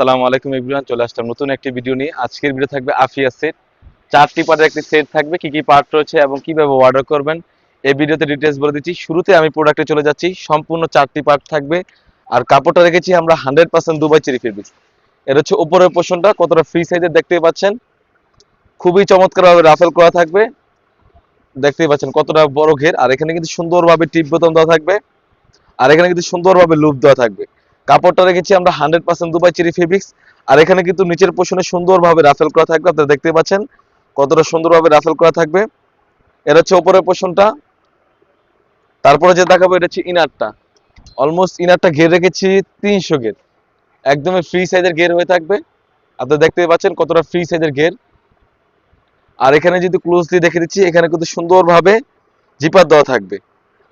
আসসালামু আলাইকুম এভরিওয়ান, চলে আসলাম নতুন একটি ভিডিও নিয়ে। আজকের ভিডিও থাকবে আফিয়া সেট চারটি পার্টের একটি সেট থাকবে, কি কি পার্ট রয়েছে এবং কীভাবে অর্ডার করবেন, এই ভিডিওতে ডিটেলস বলে দিচ্ছি। শুরুতে আমি প্রোডাক্টে চলে যাচ্ছি, সম্পূর্ণ চারটি পার্ট থাকবে। আর কাপড়টা রেখেছি আমরা hundred percent Dubai cherry fabrics এর হচ্ছে উপরের পোর্শনটা কতটা ফ্রি সাইজের দেখতেই পাচ্ছেন। খুবই চমৎকারভাবে রাফেল করা থাকবে। দেখতেই পাচ্ছেন কতটা বড় ঘের। আর এখানে কিন্তু সুন্দরভাবে টিপ বোতাম দেওয়া থাকবে। আর এখানে কিন্তু সুন্দরভাবে লুপ দেওয়া থাকবে। কাপড়টা রেখেছি আমরা hundred percent Dubai cherry fabrics. আর এখানে কিন্তু নিচের পোষণে সুন্দরভাবে রাফেল করা থাকবে, আপনারা দেখতে পাচ্ছেন কতটা সুন্দরভাবে রাফেল করা থাকবে। এটা হচ্ছে ওপরের পোষণটা তারপরে যে দেখাবো, এটা হচ্ছে ইনারটা অলমোস্ট ইনারটা ঘের রেখেছি তিনশো গের একদমই ফ্রি সাইজের ঘের হয়ে থাকবে। আপনারা দেখতে পাচ্ছেন কতটা ফ্রি সাইজের ঘের। আর এখানে যদি ক্লোজলি দেখে দিচ্ছি, এখানে কিন্তু সুন্দরভাবে জিপার দেওয়া থাকবে।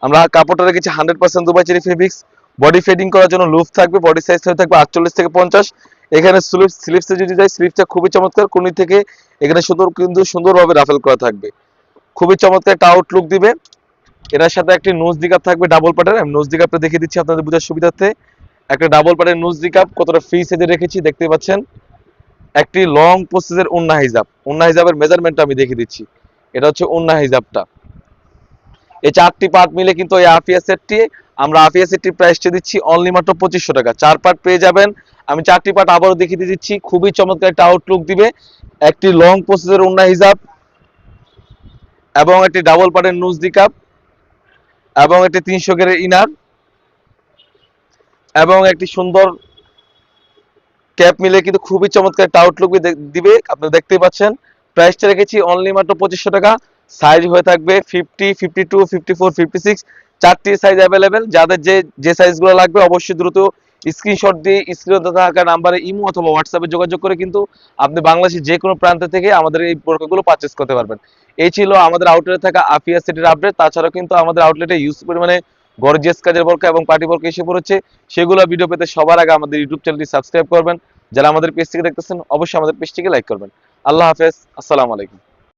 আমরা কাপড়টা রেখেছি hundred percent Dubai cherry fabrics. Body fading করার জন্য লুফ থাকবে বডি সাইজ থাকবে আটচল্লিশ থেকে পঞ্চাশ। এখানে স্লিপ স্লিপসে যদি যাই স্লিপটা খুবই চমৎকার। কোনি থেকে এখানে সুন্দর কিন্তু সুন্দরভাবে রাফেল করা থাকবে। খুবই চমৎকার একটা আউটলুক দিবে। এটার সাথে একটি নোজ দিকাপ থাকবে ডাবল পাটের আমি নোজ দিকাপটা দেখিয়ে দিচ্ছি আপনাদের বোঝার সুবিধার্থে। একটা ডাবল পাটের নোজ দিকাপ কতটা ফ্রি সাইজে রেখেছি দেখতে পাচ্ছেন। একটি লং প্রসেসের উন্না হিজাব উন্না হিজাবের মেজারমেন্টটা আমি দেখিয়ে দিচ্ছি। এটা হচ্ছে উন্না হিজাবটা এই চারটি পার্ট মিলে কিন্তু এই আফিয়া সেটটি আমরা আফিয়া সেটটি প্রাইসটি দিচ্ছি অনলি মাত্র পঁচিশশো টাকা। চার পার্ট পেয়ে যাবেন। আমি চারটি পার্ট আবারও দেখিয়ে দিয়ে দিচ্ছি। খুবই চমৎকার একটা আউটলুক দিবে। একটি লং প্রসেসের উন্না হিসাব এবং একটি ডাবল পার্টের নুজদি কাপ এবং একটি তিনশো গেরের ইনার এবং একটি সুন্দর ক্যাপ মিলে কিন্তু খুবই চমৎকার একটা আউটলুক দিবে। আপনারা দেখতেই পাচ্ছেন। প্রাইসটা রেখেছি অনলি মাত্র পঁচিশশো টাকা। সাইজ হয়ে থাকবে fifty fifty two fifty four fifty six চারটি সাইজ অ্যাভেলেবেল যাদের যে যে সাইজগুলো লাগবে অবশ্যই দ্রুত স্ক্রিনশট দিয়ে স্ক্রিনে থাকা নাম্বারে ইমো অথবা হোয়াটসঅ্যাপে যোগাযোগ করে কিন্তু আপনি বাংলাদেশের যে কোনো প্রান্ত থেকে আমাদের এই প্রোডাক্টগুলো পারচেস করতে পারবেন। এই ছিল আমাদের আউটলেটে থাকা আফিয়া সিটির আপডেট তাছাড়াও কিন্তু আমাদের আউটলেটে ইউজ পরিমাণে গর্জিয়াস কাজের বর্কা এবং পার্টি বর্ক এসে পড়েছে। সেগুলো ভিডিও পেতে সবার আগে আমাদের ইউটিউব চ্যানেলটি সাবস্ক্রাইব করবেন। যারা আমাদের পেজ থেকে দেখতেছেন, অবশ্যই আমাদের পেজটিকে লাইক করবেন। আল্লাহ হাফেজ। আসসালামু আলাইকুম।